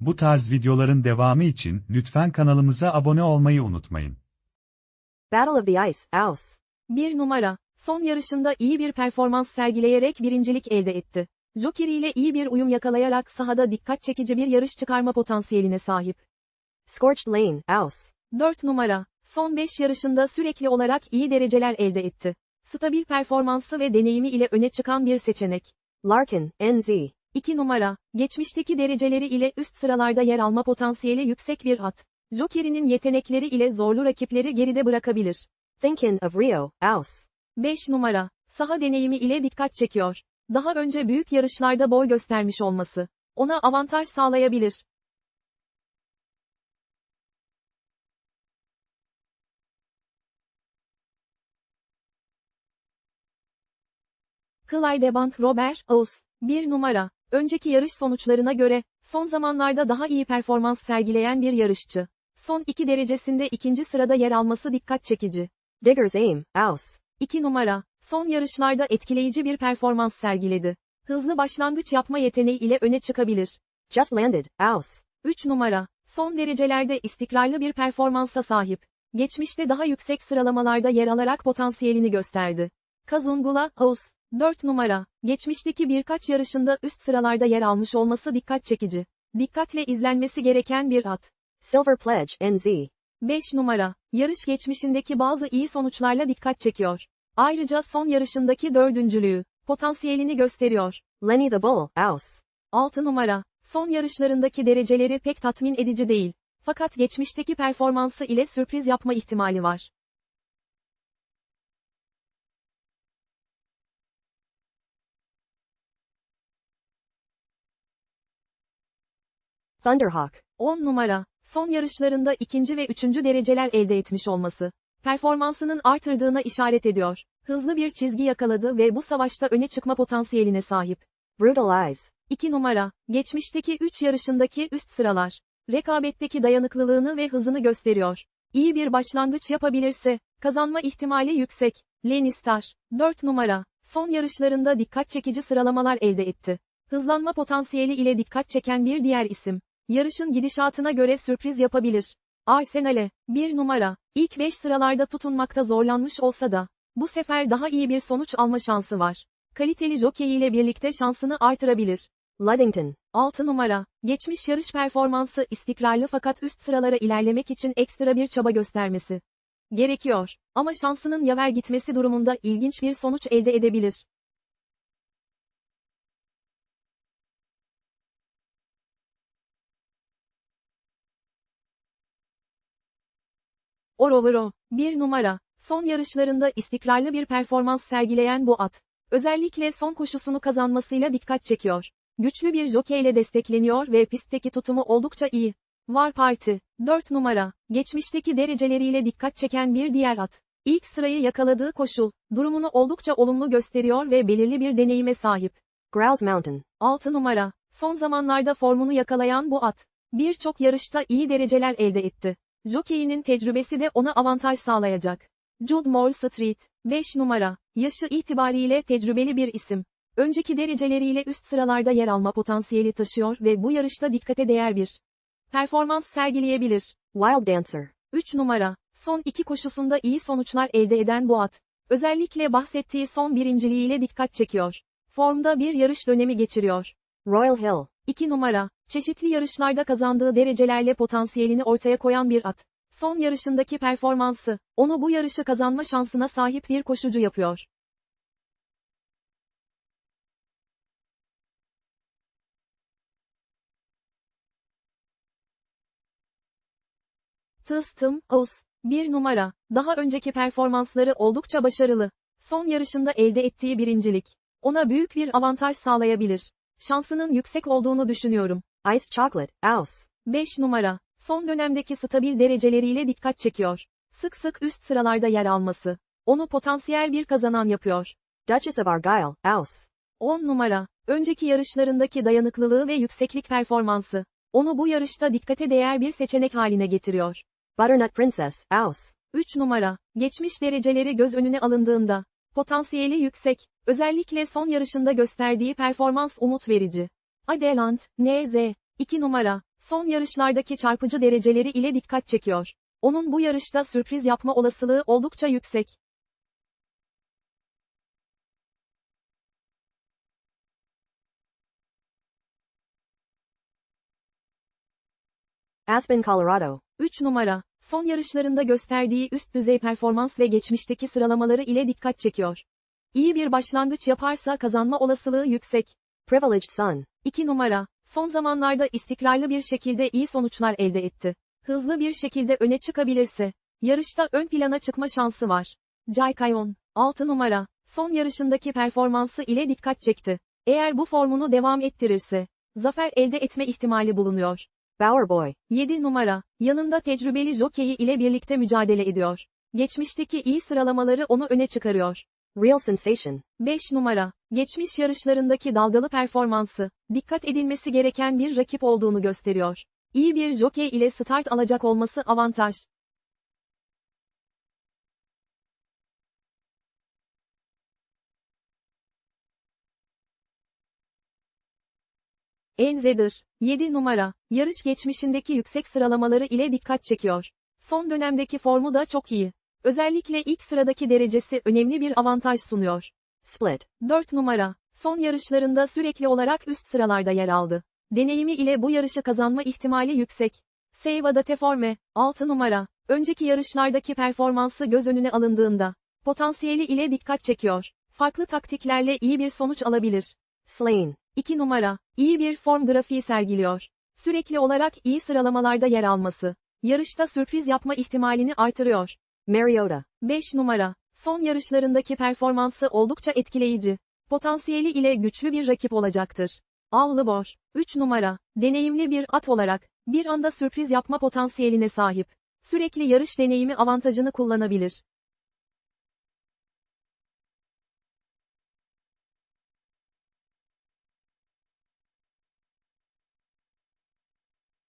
Bu tarz videoların devamı için lütfen kanalımıza abone olmayı unutmayın. Battle of the Ice, Aus. 1 numara, son yarışında iyi bir performans sergileyerek birincilik elde etti. Joker ile iyi bir uyum yakalayarak sahada dikkat çekici bir yarış çıkarma potansiyeline sahip. Scorched Lane, Aus. 4 numara, son 5 yarışında sürekli olarak iyi dereceler elde etti. Stabil performansı ve deneyimi ile öne çıkan bir seçenek. Larkin, NZ. 2 numara, geçmişteki dereceleri ile üst sıralarda yer alma potansiyeli yüksek bir at. Joker'inin yetenekleri ile zorlu rakipleri geride bırakabilir. Thinkin of Rio, Aus. 5 numara, saha deneyimi ile dikkat çekiyor. Daha önce büyük yarışlarda boy göstermiş olması, ona avantaj sağlayabilir. Clydebank Robert Aus, 1 numara, önceki yarış sonuçlarına göre, son zamanlarda daha iyi performans sergileyen bir yarışçı. Son iki derecesinde ikinci sırada yer alması dikkat çekici. Digger's Aim, Aus. 2 numara, son yarışlarda etkileyici bir performans sergiledi. Hızlı başlangıç yapma yeteneği ile öne çıkabilir. Just Landed, Aus. 3 numara, son derecelerde istikrarlı bir performansa sahip. Geçmişte daha yüksek sıralamalarda yer alarak potansiyelini gösterdi. Kazungula, Aus. 4 numara, geçmişteki birkaç yarışında üst sıralarda yer almış olması dikkat çekici. Dikkatle izlenmesi gereken bir at. Silver Pledge, NZ. 5 numara, yarış geçmişindeki bazı iyi sonuçlarla dikkat çekiyor. Ayrıca son yarışındaki dördüncülüğü, potansiyelini gösteriyor. Lenny the Bull, Aus. 6 numara, son yarışlarındaki dereceleri pek tatmin edici değil. Fakat geçmişteki performansı ile sürpriz yapma ihtimali var. Thunderhawk. 10 numara, son yarışlarında ikinci ve üçüncü dereceler elde etmiş olması, performansının artırdığına işaret ediyor. Hızlı bir çizgi yakaladı ve bu savaşta öne çıkma potansiyeline sahip. Brutal Eyes. 2 numara, geçmişteki 3 yarışındaki üst sıralar, rekabetteki dayanıklılığını ve hızını gösteriyor. İyi bir başlangıç yapabilirse, kazanma ihtimali yüksek. Lenny Star, 4 numara, son yarışlarında dikkat çekici sıralamalar elde etti. Hızlanma potansiyeli ile dikkat çeken bir diğer isim. Yarışın gidişatına göre sürpriz yapabilir. Arsenal'e, 1 numara, ilk 5 sıralarda tutunmakta zorlanmış olsa da, bu sefer daha iyi bir sonuç alma şansı var. Kaliteli jockey ile birlikte şansını artırabilir. Luddington. 6 numara, geçmiş yarış performansı istikrarlı fakat üst sıralara ilerlemek için ekstra bir çaba göstermesi gerekiyor. Ama şansının yaver gitmesi durumunda ilginç bir sonuç elde edebilir. Orovero, 1 numara, son yarışlarında istikrarlı bir performans sergileyen bu at. Özellikle son koşusunu kazanmasıyla dikkat çekiyor. Güçlü bir jockey ile destekleniyor ve pistteki tutumu oldukça iyi. Var Party, 4 numara, geçmişteki dereceleriyle dikkat çeken bir diğer at. İlk sırayı yakaladığı koşul, durumunu oldukça olumlu gösteriyor ve belirli bir deneyime sahip. Grouse Mountain. 6 numara, son zamanlarda formunu yakalayan bu at. Birçok yarışta iyi dereceler elde etti. Jockey'inin tecrübesi de ona avantaj sağlayacak. Jude Moore Street, 5 numara, yaşı itibariyle tecrübeli bir isim. Önceki dereceleriyle üst sıralarda yer alma potansiyeli taşıyor ve bu yarışta dikkate değer bir performans sergileyebilir. Wild Dancer. 3 numara, son iki koşusunda iyi sonuçlar elde eden bu at. Özellikle bahsettiği son birinciliğiyle dikkat çekiyor. Formda bir yarış dönemi geçiriyor. Royal Hill. 2 numara, Çeşitli yarışlarda kazandığı derecelerle potansiyelini ortaya koyan bir at. Son yarışındaki performansı, onu bu yarışı kazanma şansına sahip bir koşucu yapıyor. Tılstım, Oz, bir numara, daha önceki performansları oldukça başarılı. Son yarışında elde ettiği birincilik, ona büyük bir avantaj sağlayabilir. Şansının yüksek olduğunu düşünüyorum. Ice Chocolate, Aus. 5 numara, son dönemdeki stabil dereceleriyle dikkat çekiyor. Sık sık üst sıralarda yer alması, onu potansiyel bir kazanan yapıyor. Duchess of Argyle, Aus. 10 numara, önceki yarışlarındaki dayanıklılığı ve yükseklik performansı, onu bu yarışta dikkate değer bir seçenek haline getiriyor. Butternut Princess, Aus. 3 numara, geçmiş dereceleri göz önüne alındığında, potansiyeli yüksek, özellikle son yarışında gösterdiği performans umut verici. Adelant, NZ, 2 numara, son yarışlardaki çarpıcı dereceleri ile dikkat çekiyor. Onun bu yarışta sürpriz yapma olasılığı oldukça yüksek. Aspen, Colorado. 3 numara, son yarışlarında gösterdiği üst düzey performans ve geçmişteki sıralamaları ile dikkat çekiyor. İyi bir başlangıç yaparsa kazanma olasılığı yüksek. Privileged Son. 2 numara, son zamanlarda istikrarlı bir şekilde iyi sonuçlar elde etti. Hızlı bir şekilde öne çıkabilirse, yarışta ön plana çıkma şansı var. Jay Kayon, 6 numara, son yarışındaki performansı ile dikkat çekti. Eğer bu formunu devam ettirirse, zafer elde etme ihtimali bulunuyor. Bower Boy. 7 numara, yanında tecrübeli jokeyi ile birlikte mücadele ediyor. Geçmişteki iyi sıralamaları onu öne çıkarıyor. Real Sensation. 5 numara, geçmiş yarışlarındaki dalgalı performansı, dikkat edilmesi gereken bir rakip olduğunu gösteriyor. İyi bir jokey ile start alacak olması avantaj. Enzedir, 7 numara, yarış geçmişindeki yüksek sıralamaları ile dikkat çekiyor. Son dönemdeki formu da çok iyi. Özellikle ilk sıradaki derecesi önemli bir avantaj sunuyor. Split. 4 numara, son yarışlarında sürekli olarak üst sıralarda yer aldı. Deneyimi ile bu yarışı kazanma ihtimali yüksek. Seiva da Teforme, 6 numara, önceki yarışlardaki performansı göz önüne alındığında, potansiyeli ile dikkat çekiyor. Farklı taktiklerle iyi bir sonuç alabilir. Slain. 2 numara, iyi bir form grafiği sergiliyor. Sürekli olarak iyi sıralamalarda yer alması, yarışta sürpriz yapma ihtimalini artırıyor. Mariota. 5 numara, son yarışlarındaki performansı oldukça etkileyici. Potansiyeli ile güçlü bir rakip olacaktır. Avlыбor, 3 numara, deneyimli bir at olarak, bir anda sürpriz yapma potansiyeline sahip. Sürekli yarış deneyimi avantajını kullanabilir.